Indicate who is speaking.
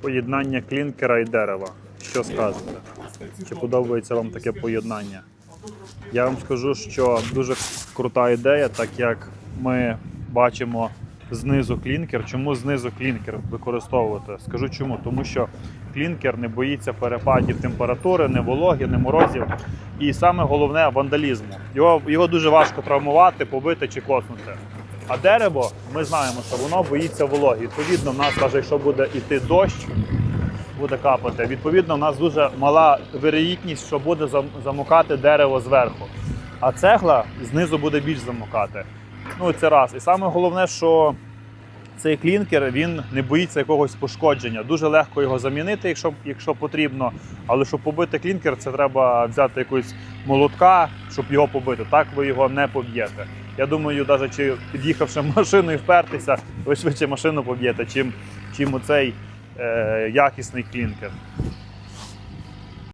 Speaker 1: Поєднання клінкера і дерева. Що скажете? Чи подобається вам таке поєднання? Я вам скажу, що дуже крута ідея, так як ми бачимо знизу клінкер. Чому знизу клінкер використовувати? Скажу чому. Тому що клінкер не боїться перепадів температури, не вологи, не морозів. І саме головне вандалізму. Його, його дуже важко травмувати, побити чи коснути. А дерево, ми знаємо, що воно боїться вологи. Відповідно, в нас, навіть якщо буде йти дощ, буде капати. Відповідно, у нас дуже мала вирогідність, що буде замокати дерево зверху. А цегла знизу буде більш замокати. Ну, це раз. І саме головне, що цей клінкер він не боїться якогось пошкодження. Дуже легко його замінити, якщо, якщо потрібно. Але щоб побити клінкер, це треба взяти якусь молотка, щоб його побити. Так ви його не поб'єте. Я думаю, навіть чи під'їхавши машиною впертися, ви швидше машину поб'єте, чим, чим оцей е, якісний клінкер.